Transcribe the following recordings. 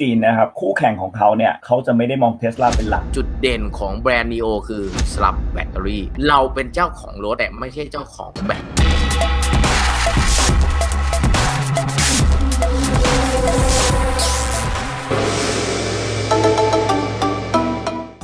จีนนะครับ คู่แข่งของเขาเนี่ยเขาจะไม่ได้มองเทสลาเป็นหลัก จุดเด่นของแบรนด์นีโอคือสลับแบตเตอรี่ เราเป็นเจ้าของรถแต่ไม่ใช่เจ้าของแบต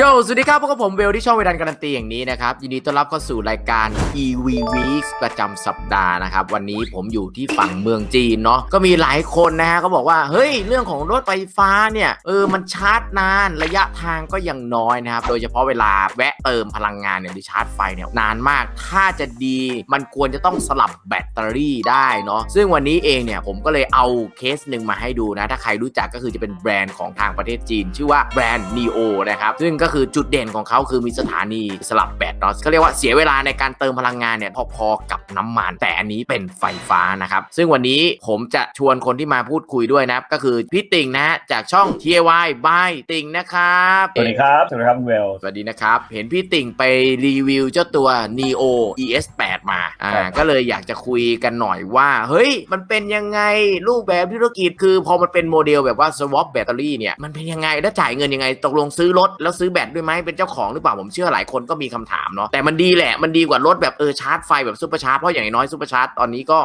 โยสวัสดีครับพวกบผมเบลที่ช่องเวดันการันตีอย่างนี้นะครับ ยินดีต้อนรับเข้าสู่รายการ EV Week ประจำสัปดาห์นะครับ วันนี้ผมอยู่ที่ฝั่งเมืองจีนเนาะก็มีหลายคนนะฮะก็บอกว่า เฮ้ย เรื่องของรถไฟฟ้าเนี่ย เออ มันชาร์จนานระยะทางก็ยังน้อยนะครับ โดยเฉพาะเวลาแวะเติมพลังงานเนี่ยหรือชาร์จไฟเนี่ยนานมาก ถ้าจะดีมันควรจะต้องสลับแบตเตอรี่ได้เนาะซึ่งวันนี้เองเนี่ยผมก็เลยเอาเคสหนึ่งมาให้ดูนะ ถ้าใครรู้จักก็คือจะเป็นแบรนด์ของทางประเทศจีน ชื่อว่าแบรนด์ NEO นะครับซึ่งก็คือจุดเด่นของเขาคือมีสถานีสลับแบตเนาะเขาเรียกว่าเสียเวลาในการเติมพลังงานเนี่ยพอๆกับน้ำมัน แต่อันนี้เป็นไฟฟ้านะครับ ซึ่งวันนี้ผมจะชวนคนที่มาพูดคุยด้วยนะครับก็คือพี่ติ่งนะฮะจากช่อง TY by ติ่งนะครับสวัสดีครับสวัสดีครับคุณเวลสวัสดีนะครับ เห็นพี่ติ่งไปรีวิวเจ้าตัว Neo ES8 มาอ่าครับก็เลยอยากจะคุยกันหน่อยว่า เฮ้ย มันเป็นยังไงรูปแบบธุรกิจคือพอมันเป็นโมเดลแบบว่า swap แบตเตอรี่เนี่ย มันเป็นยังไงแล้วจ่ายเงินยังไง ตกลงซื้อรถแล้วซื้อแบตด้วยไหมเป็นเจ้าของหรือเปล่าผมเชื่อหลายคนก็มีคำถามเนาะแต่มันดีแหละมันดีกว่ารถแบบเออชาร์จไฟแบบซูเปอร์ชาร์จเพราะอย่างน้อยซูเปอร์ชาร์จตอนนี้ก็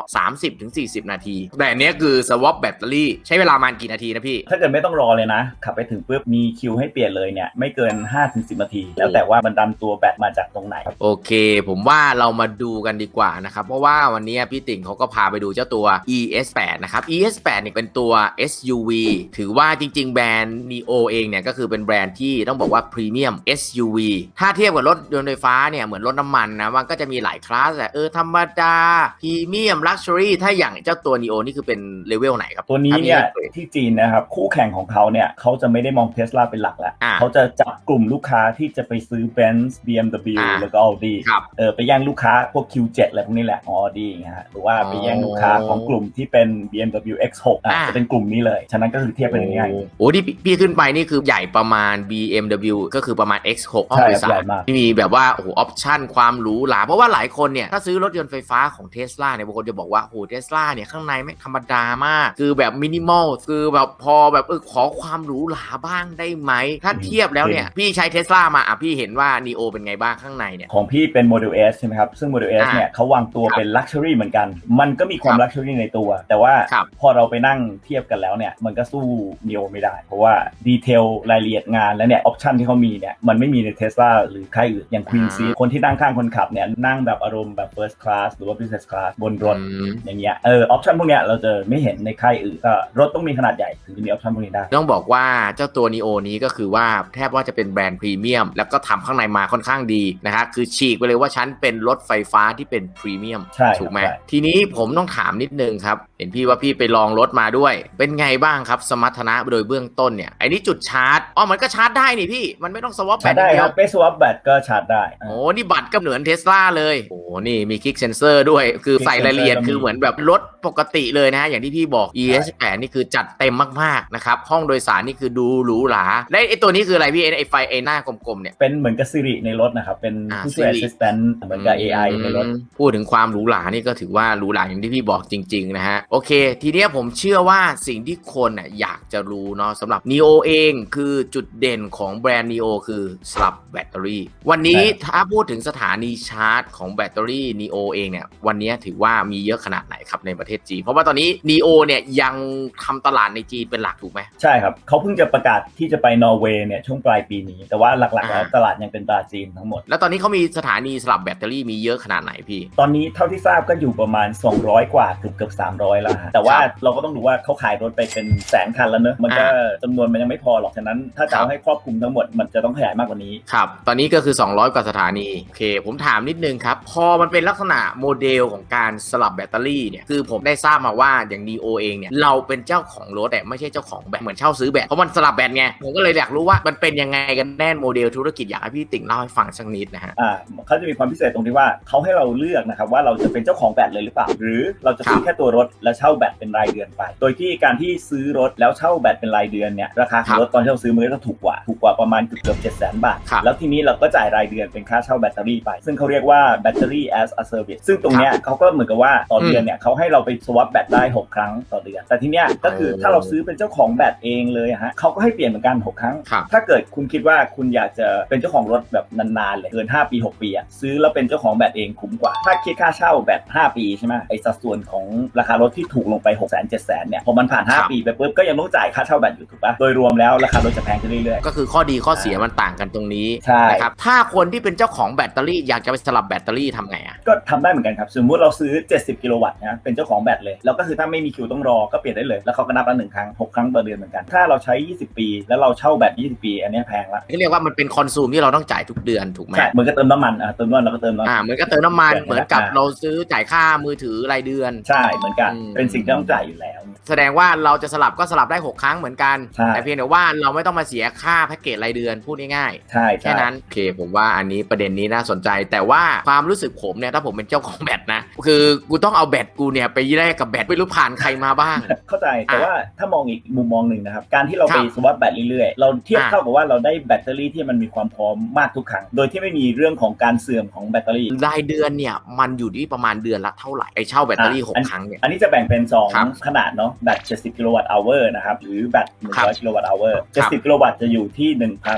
30-40นาที แต่อันเนี้ยคือ swap แบตเตอรี่ใช้เวลาประมาณกี่นาทีนะพี่ ถ้าเกิดไม่ต้องรอเลยนะ ขับไปถึงปุ๊บมีคิวให้เปลี่ยนเลยเนี่ย ไม่เกิน 5-10 นาที แล้วแต่ว่ามันดันตัวแบตมาจากตรงไหนครับโอเค ผมว่าเรามาดูกันดีกว่านะครับ เพราะว่าวันนี้พี่ติ่งเขาก็พาไปดูเจ้าตัว ES8 นะครับ ES8 เนี่ยเป็นตัว SUV ถือว่าจริง ๆ แบรนด์ NEO เองเนี่ยก็คือเป็นแบรนด์ที่ต้องบอกว่าพรีเมียม SUV ถ้าเทียบกับรถยนต์ไฟฟ้าเนี่ยเหมือนรถน้ำมันนะมันก็จะมีหลายคลาสแหละเออธรรมดาพรีเมียมลักชัวรี่ถ้าอย่างเจ้าตัว NEO นี่คือเป็นเลเวลไหนครับ ตัวนี้เนี่ยถ้าพี่ให้ที่จีนนะครับคู่แข่งของเขาเนี่ยเขาจะไม่ได้มองเทสลาเป็นหลักแล้วอ่าเขาจะจับกลุ่มลูกค้าที่จะไปซื้อ Benz BMW อ่าแล้วก็ Audi ครับเออไปแย่งลูกค้าพวก Q7 อะไรพวกนี้แหละของ Audi อย่างเงี้ยฮะหรือว่าอ๋อไปแย่งลูกค้าของกลุ่มที่เป็น BMW X6 อะอ่าจะเป็นกลุ่มนี้เลย ฉะนั้นก็คือเทียบกันง่ายๆโอ้ที่พี่ขึ้นไปนี่คือใหญ่ประมาณ BMW ก็คือประมาณ X6 ห้องใช่โดยครับสาใหญ่รมากที่มีแบบว่าโอ้โหออปชั่นความหรูหราเพราะว่าหลายคนเนี่ยถ้าซื้อรถยนต์ไฟฟ้าของเท s l a เนี่ยบางคนจะบอกว่าโอ้โหเทสลาเนี่ยข้างในไม่งธรรมดามาก คือแบบมินิมอลคือแบบพอแบบเออขอความหรูหราบ้างได้ไหม ถ้าเทียบแล้วเนี่ย พี่ใช้เทสลามาอะพี่เห็นว่า Neo เป็นไงบ้างข้างในเนี่ย ของพี่เป็น Model S ใช่ไหมครับ ซึ่ง Model S อ่าเนี่ยเขาวางตัวครับเป็น Luxury เหมือนกัน มันก็มีความครับ Luxury ในตัว แต่ว่าครับพอเราไปนั่งเทียบกันแล้วเนี่ยมันก็สู้ Neo ไม่ได้ เพราะว่าดีเทลรายละเอียดงานและเนี่ยออปชันที่เขามีเนี่ยมันไม่มีใน Tesla หรือค่ายอื่นอย่าง Queen อ่า Seat คนที่นั่งข้างคนขับเนี่ยนั่งแบบอารมณ์แบบ First Class หรือว่า Business Class บนรถอืมอย่างเงี้ยเออออปชันพวกเนี้ยเราจะไม่เห็นในค่ายอื่นก็รถต้องมีขนาดใหญ่ถึงจะมีออปชันพวกนี้ได้ต้องบอกว่าเจ้าตัว Neo นี้ก็คือว่าแทบว่าจะเป็นแบรนด์พรีเมียมแล้วก็ทำข้างในมาค่อนข้างดีนะฮะคือฉีกไปเลยว่าฉันเป็นรถไฟฟ้าที่เป็นพรีเมียมใช่ครับถูกไหมใช่ทีนี้ผมต้องถามนิดนึงครับเห็นพี่ว่าพี่ไปลองรถมาด้วย เป็นไงบ้างครับสมรรถนะโดยเบื้องต้นเนี่ยไอ้นี่จุดชาร์จอ๋อมันก็ชาร์จได้นี่พี่มันไม่ต้องสวอปแบชาตร์จได้เดีคยรัวบไป swap แบตก็ชาร์จได้ โอ้นี่บัตรก็เหมือนเทสลาเลย โอ้นี่มีคลิกเซนเซอร์ด้วย คือใส่รายละเอียด Kick sensor คือเหมือนแบบรถปกติเลยนะฮะ อย่างที่พี่บอก ES8 นี่คือจัดเต็มมากๆนะครับ ห้องโดยสารนี่คือดูหรูหรา และไอ้ตัวนี้คืออะไรพี่ไอ้ไอ้ไฟไอ้หน้ากลมๆเนี่ย เป็นเหมือนกับ Siri ในรถนะครับ เป็นอ่าผู้ช่วย Siri assistant เหมือนกับ AI ในรถอืมพูดถึงความหรูหรานี่ก็ถือว่าหรูหราอย่างที่พี่บอกจริงๆนะฮะ โอเค ทีเนี้ยผมเชื่อว่าสิ่งที่คนน่ะอยากจะรู้เนาะสำหรับ Neo เองคือจุดเด่นของแบรนด์ Neo คือสลับแบตเตอรี่ วันนี้ใช่ถ้าพูดถึงสถานีชาร์จของแบตเตอรี่ Neo เองเนี่ยวันนี้ถือว่ามีเยอะขนาดไหนครับในประเทศจีน เพราะว่าตอนนี้ Neo เนี่ยยังทำตลาดในจีนเป็นหลักถูกไหมใช่ครับเขาเพิ่งจะประกาศที่จะไปนอร์เวย์เนี่ยช่วงปลายปีนี้ แต่ว่าหลักๆแล้วอ่าตลาดยังเป็นตลาดจีนทั้งหมด แล้วตอนนี้เขามีสถานีสลับแบตเตอรี่มีเยอะขนาดไหนพี่ ตอนนี้เท่าที่ทราบก็อยู่ประมาณ 200 กว่าเกือบเกือบ300 แล้วฮะแต่ว่าครับเราก็ต้องดูว่าเขาขายรถไปเป็นแสนคันแล้วเนอะมันก็อ่าจำนวนมันยังไม่พอหรอกฉะนั้นถ้าจะครัเอาบให้ครอบคลุมทั้งหมดมันจะต้องขยายมากกว่านี้ครับ ตอนนี้ก็คือ 200 กว่าสถานีโอเค ผมถามนิดนึงครับ พอมันเป็นลักษณะโมเดลของการสลับแบตเตอรี่เนี่ยคือผมได้ทราบมาว่าอย่าง Neo เองเนี่ยเราเป็นเจ้าของรถแต่ไม่ใช่เจ้าของแบตเหมือนเช่าซื้อแบตเพราะมันสลับแบตไงผมก็เลยอยากรู้ว่ามันเป็นยังไงกันแน่โมเดลธุรกิจอยากให้พี่ติ่งเล่าให้ฟังสักนิดนะฮะอ่าเขาจะมีความพิเศษตรงที่ว่าเขาให้เราเลือกนะครับว่าเราจะเป็นเจ้าของแบตเลยหรือเปล่า หรือเราจะซื้อครับแค่ตัวรถแล้วเช่าแบตเป็นรายเดือนไป โดยที่การที่ซื้อรถแล้วเช่าแบตเป็นรายเดือนเนี่ยราคาของรถตอนที่เราซื้อมันก็จะถูกกว่าถูกกว่ากว่าประมาณเกือบเกือบเจ็ดแสนบาท ครับแล้วทีนี้เราก็จ่ายรายเดือนเป็นค่าเช่าแบตเตอรี่ไป ซึ่งเขาเรียกว่า battery as a service ซึ่งตรงเนี้ยเขาก็เหมือนกับว่าต่อเดือนเนี่ยเขาให้เราไปสวอปแบตได้ 6 ครั้งต่อเดือน แต่ทีเนี้ยก็คือถ้าเราซื้อเป็นเจ้าของแบตเองเลยอะฮะเขาก็ให้เปลี่ยนเหมือนกัน 6 ครั้ง ครับ ถ้าเกิดคุณคิดว่าคุณอยากจะเป็นเจ้าของรถแบบนานๆเลยเกิน 5 ปี 6 ปีอะซื้อแล้วเป็นเจ้าของแบตเองคุ้มกว่า ถ้าคิดค่าเช่าแบต5ปีใช่ไหมไอ้สัดส่วนของราคารถที่ถูกลงไป6 0 0 0 0 7 0 0 0 0เนี่ยพอมันผ่าน ครับ 5 ปีไปปุ๊บก็ยังต้องจ่ายค่าเช่าแบตอยู่ถูกปะโดยรวมแล้วราคารถจะแพงขึ้นเรื่อยก็คือข้อดีข้อเสียมันต่างกันตรงนี้ใช่นะครับถ้าคนที่เป็นเจ้าของแบตเตอรี่อยากจะไปสลับแบตเตอรี่ทำไงอะๆก็ทำได้เหมือนกันครับสมมติเราซื้อ 70 กิโลวัตต์นะเป็นเจ้าของแบตเลยแล้วก็คือถ้าไม่มีคิวต้องรอก็เปลี่ยนได้เลย แล้วเขาก็นับละหนึ่งครั้ง 6 ครั้งต่อเดือนเหมือนกันถ้าเราใช้ 20 ปี แล้วเราเช่าแบต 20 ปี อันเนี้ยแพงละที่เรียกว่ามันเป็นคอนซูมที่เราต้องจ่ายทุกเดือนถูกไหมใช่เหมือนกับเติมน้ำมันอะเติมน้ำมันเราก็เติมน้ำอ่ามันเหมือนกับเติมน้ำมันเดือนละเหมือนกับอ่าเราซื้อจ่ายค่ามือถือรายเดือน ใช่เหมือนกันอืมเป็นสิ่งที่ต้องจ่ายอยู่แล้ว แสดงว่าเราจะสลับก็สลับได้ 6 ครั้งเหมือนกัน ใช่ แต่เพียงแต่ว่าเราไม่ต้องมาเสียค่าแพ็กเกจรายเดือนพูดง่ายๆ ใช่แค่ใช่นั้นโอเคผมว่าอันนี้ประเด็นนี้น่าสนใจ แต่ว่าความรู้สึกผมเนี่ยถ้าผมเป็นเจ้าของแบตนะ คือกูต้องเอาแบตกูเนี่ยไปแลกกับแบตไม่รู้ผ่านใครมาบ้าง เข้าใจแต่อะว่าถ้ามองอีกมุมมองหนึ่งนะครับ การที่เราครัไปบสวอปแบตเรื่อยๆ เราเทียบอะ เท่ากับว่าเราได้แบตเตอรี่ที่มันมีความพร้อมมากทุกครั้ง โดยที่ไม่มีเรื่องของการเสื่อมของแบตเตอรี่ รายเดือนเนี่ยมันอยู่ที่ประมาณเดือนละเท่าไหร่ไอเช่าแบตเตอรี่อะ6ครั้งเนี่ย อันนี้จะแบ่งเป็น ครับ2 ขนาดเนาะแบต 70 กิโลวัตต์อเวอร์นะครับ หรือแบตครับ100 กิโลวัตต์อเวอร์ครับ70 กิโลวัตต์จะอยู่ที่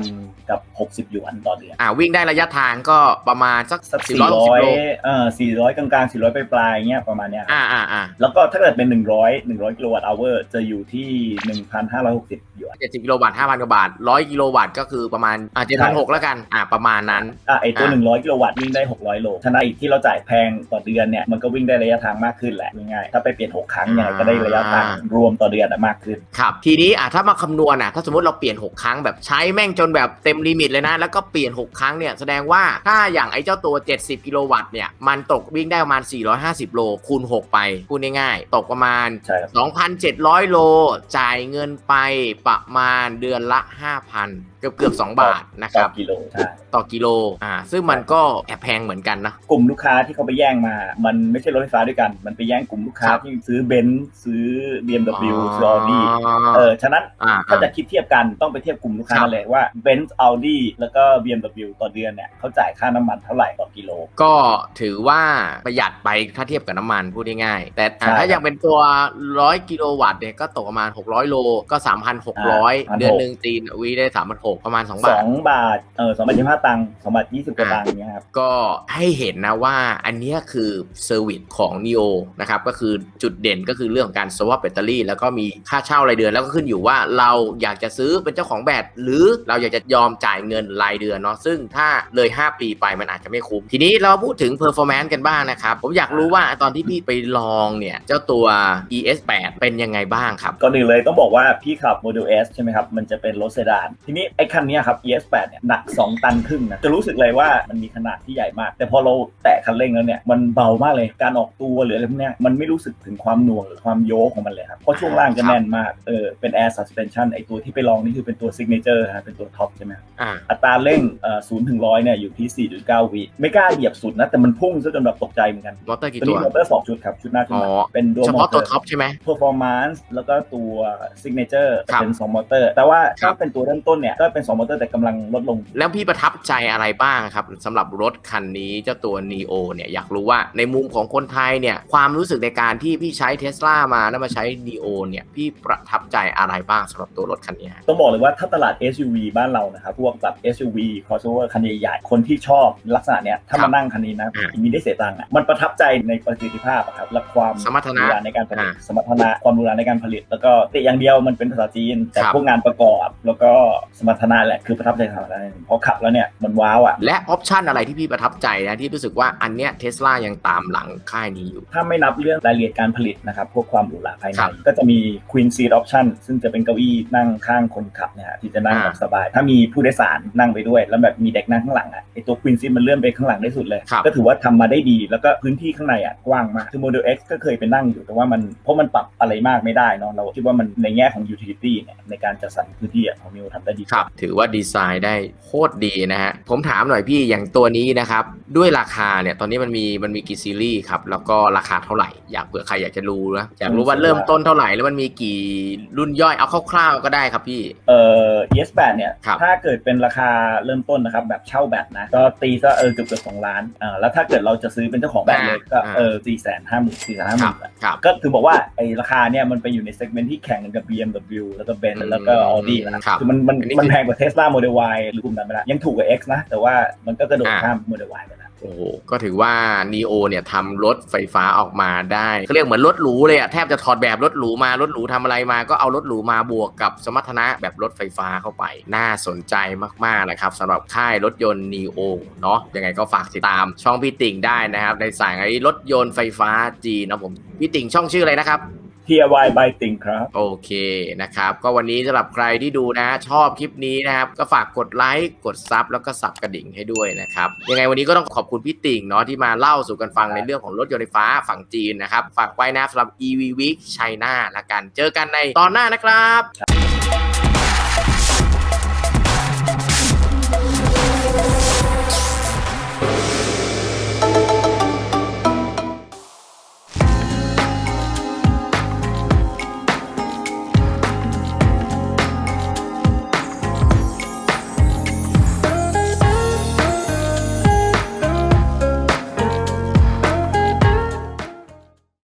1,000 กับ 60 หยวนต่อเดือน อ่าวิ่งได้ระยะทางก็ประมาณสักสัก460โล400เอ่อ400 กลางๆ 400 ปลายๆเงี้ยประมาณเนี้ยอ่าอ่าอ่าแล้วก็ถ้าเกิดเป็น 100 100 กิโลวัตต์อเวอร์จะอยู่ที่ 1,560 หยวนเจ็ดสิบกิโลวัตต์ห้าพันกว่าบาทร้อยกิโลวัตต์ก็คือประมาณอ่าเจ็ดพันหกแล้วกันอ่าประมาณนั้นอะไอตัวอะ100 กิโลวัตต์วิ่งได้ 600 โลฉะนั้นอีกที่เราจ่ายแพงต่อเดือนเนี่ยมันก็วิ่งได้ระยะทางมากขึ้นแหละง่ายๆถ้าไปเปลี่ยน 6 ครั้งยังไงก็ได้ระยะทางรวมต่อเดือนอะมากขึ้นครับทีนี้อะถ้ามาคำนวณอะถ้าสมมติเราเปลี่ยน 6 ครั้งแบบใช้แม่งจนแบบเต็มลิมิตเลยนะ แล้วก็เปลี่ยน 6 ครั้งเนี่ยแสดงว่าถ้าอย่างไอ้เจ้าตัว 70 กิโลวัตต์เนี่ยมันตกวิ่งได้ประมาณ 450 โลคูณ 6 ไปพูดง่ายๆตกประมาณใช่ครับ2,700 โล จ่ายเงินไปประมาณเดือนละ 5,000เกือบเกือบ2บาทนะคต่รัอบกิโลใช่ต่อกิโลอ่าซึ่งมันก็แอบแพงเหมือนกันนะกลุ่มลูกค้าที่เขาไปแย่งมา มันไม่ใช่รถไฟฟ้าด้วยกัน มันไปแย่งกลุ่มลูกค้าครับที่ซื้อเบนซ์ซื้อ BMW ซื้อ Audi เออฉะนั้นอ่าถ้าจะคิดเทียบกันต้องไปเทียบกลุ่มลูกค้าครับเลยว่า Benz Audi แล้วก็ BMW ต่อเดือนเนี่ยเขาจ่ายค่าน้ำมันเท่าไหร่ต่อกิโล ก็ถือว่าประหยัดไปถ้าเทียบกับน้ำมันพูดง่ายๆแต่อะใช่ถ้ายังเป็นตัว 100 กิโลวัตต์เนี่ยก็ตกประมาณ 600 โลก็ 3,600 เดือนหนึ่งตีนวีได้ 3,600ประมาณ2สบาอทงบาทเออสองบาทยี่สิบห้าตังค์สองบาทยี่สิบกว่าตังค์อย่างเงี้ยครับก็ให้เห็นนะว่าอันเนี้ยคือเซอร์วิสของ NEO นะครับก็คือจุดเด่นก็คือเรื่องของการ swap แบตเตอรี่ แล้วก็มีค่าเช่ารายเดือนแล้วก็ขึ้นอยู่ว่าเราอยากจะซื้อเป็นเจ้าของแบตหรือเราอยากจะยอมจ่ายเงินรายเดือนเนาะซึ่งถ้าเลย 5 ปีไปมันอาจจะไม่คุ้ม ทีนี้เราพูดถึง performance กันบ้างนะครับผมอยากรู้ว่าตอนที่พี่ไปลองเนี่ยเจ้าตัว ES8 เป็นยังไงบ้างครับก่อนอื่นเลยต้องบอกว่าพี่ขับ Model S ใช่ไหมครับมันจะเป็นรถเซดานทีนี้ไอ้คันเนี้ยครับ ES8 เนี่ยหนัก 2 ตันครึ่งนะจะรู้สึกเลยว่ามันมีขนาดที่ใหญ่มาก แต่พอเราแตะคันเร่งแล้วเนี่ยมันเบามากเลยการออกตัวหรืออะไรพวกเนี้ยมันไม่รู้สึกถึงความหน่วงหรือความโยกของมันเลยครับเพราะช่วงล่างจะแน่นมากเออเป็น Air Suspension ไอ้ตัวที่ไปลองนี่คือเป็นตัว Signature ฮะเป็นตัวท็อปใช่ไหมอ่าอัตราเร่งเอ่อ0ถึง100เนี่ยอยู่ที่ 4.9 วิไม่กล้าเหยียบสุดนะแต่มันพุ่งซะจนแบบตกใจเหมือนกันมอเตอร์กี่ตัวตันี้วมอเตอร์สองชุดครับชุดหน้าชุดหลังอ๋อเป็นดัวเฉมอพาะเตตัอวร์ท็อปใช่ไหม performance แล้วก็ตัว signature ครับเป็น2มอเตอร์แต่ว่าครัถ้าบเป็นตัวเริ่มต้นเนี่ยก็เป็น2มอเตอร์แต่กำลังลดลง แล้วพี่ประทับใจอะไรบ้างครับสำหรับรถคันนี้เจ้าตัว Neo เนี่ยอยากรู้ว่าในมุมของคนไทยเนี่ยความรู้สึกในการที่พี่ใช้เทสลามาแล้วมาใช้ Neo เนี่ยพี่ประทับใจอะไรบ้างสำหรับตัวรถคันนี้ฮะต้องบอกเลยว่าถ้าตลาด SUV บ้านเรานะครับพวกแบบ SUV crossover คันใหญ่ๆคนที่ชอบลักษณะเนี้ยถ้าครัมาบนั่งคันนี้นะอ่ามีได้เสียตังค์อะมันประทับใจในประสิทธิภาพอะครับและความสมรรถนะหรูหาในการผลิตอ่าสมรรถนะความหรูหราในการผลิต แล้วก็แต่อย่างเดียวมันเป็นภาษาจีนแต่ครับพวกงานประกอบแล้วก็สมรรถนะแหละคือประทับใจขนาดนั้นพอขับแล้วเนี่ยมันว้าวอะและออปชันอะไรที่พี่ประทับใจนะที่รู้สึกว่าอันเนี้ยเทสลายังตามหลังค่ายนี้อยู่ ถ้าไม่นับเรื่องรายละเอียดการผลิตนะครับพวกความหรูหราภายในครับก็จะมี Queen Seat Option ซึ่งจะเป็นเก้าอี้นั่งข้างคนขับเนี่ยฮะที่จะนั่งอ่าแบบสบาย ถ้ามีผู้โดยสารนั่งไปด้วย แล้วแบบมีเด็กนั่งข้างหลังอะไอตัว Queen Seat มันเลื่อนไปข้างหลังได้สุดเลยครับก็ถือว่าทำมาได้ดีแล้วก็พื้นที่ข้างในอะกว้างมากคือ Model X ก็เคยไปนั่งอยู่แต่ว่ามันเพราะมันปรับอะไรมากไม่ได้เนาะเราคิดว่ามันในแง่ของ utility เนี่ยในการจัดสรรพื้นที่อะของมิวทำได้ดีกว่าถือว่าดีไซน์ได้โคตรดีนะฮะ ผมถามหน่อยพี่อย่างตัวนี้นะครับ ด้วยราคาเนี่ยตอนนี้มันมีมันมีกี่ซีรีส์ครับ แล้วก็ราคาเท่าไหร่ อยากเผื่อใครอยากจะรู้นะอยากรู้ว่าเริ่มต้นเท่าไหร่แล้วมันมีกี่รุ่นย่อยเอาคร่าวๆก็ได้ครับพี่ เอ่อ ES8 เนี่ยครับถ้าเกิดเป็นราคาเริ่มต้นนะครับ แบบเช่าแบตนะ ก็ตีซะเออเกือบเกือบสองล้านอ่าแล้วถ้าเกิดเราจะซื้อเป็นเจ้าของแบตเลยก็เออสี่แสนห้าหมื่นสี่แสนห้าหครัมื่บนครับก็ถือบอกว่าไอ้ราคาเนี่ยมันไปอยู่ในเซกเมนต์ที่แข่งกันกับ BMW แล้วก็ Benz แล้วก็ Audi นะครับคือมันมันอันนี้มันแพงกว่า Tesla Model Y หรือกลุ่มนั้นไปแล้วยังถูกกว่า X นะ แต่ว่ามันก็กระโดดอ่าข้าม Model Y ไปแล้วโอ้โห ก็ถือว่า NEO เนี่ยทำรถไฟฟ้าออกมาได้เขาเรียกเหมือนรถหรูเลยอะแทบจะถอดแบบรถหรูมารถหรูทำอะไรมาก็เอารถหรูมาบวกกับสมรรถนะแบบรถไฟฟ้าเข้าไป น่าสนใจมากๆนะครับสำหรับค่ายรถยนต์ NEO เนาะยังไงก็ฝากติดตามช่องพี่ติ่งได้นะครับ ในสายรถยนต์ไฟฟ้าจีนนะผมพี่ติ่งช่องชื่ออะไรนะครับ TY by Ting ครับ โอเคนะครับ ก็วันนี้สำหรับใครที่ดูนะ ชอบคลิปนี้นะครับ ก็ฝากกดไลค์กดซับแล้วก็สับกระดิ่งให้ด้วยนะครับ ยังไงวันนี้ก็ต้องขอบคุณพี่ติ่งเนาะที่มาเล่าสู่กันฟังในเรื่องของรถยนต์ไฟฟ้าฝั่งจีนนะครับ ฝากไว้นะสำหรับ EV Week China ละกัน เจอกันในตอนหน้านะครับ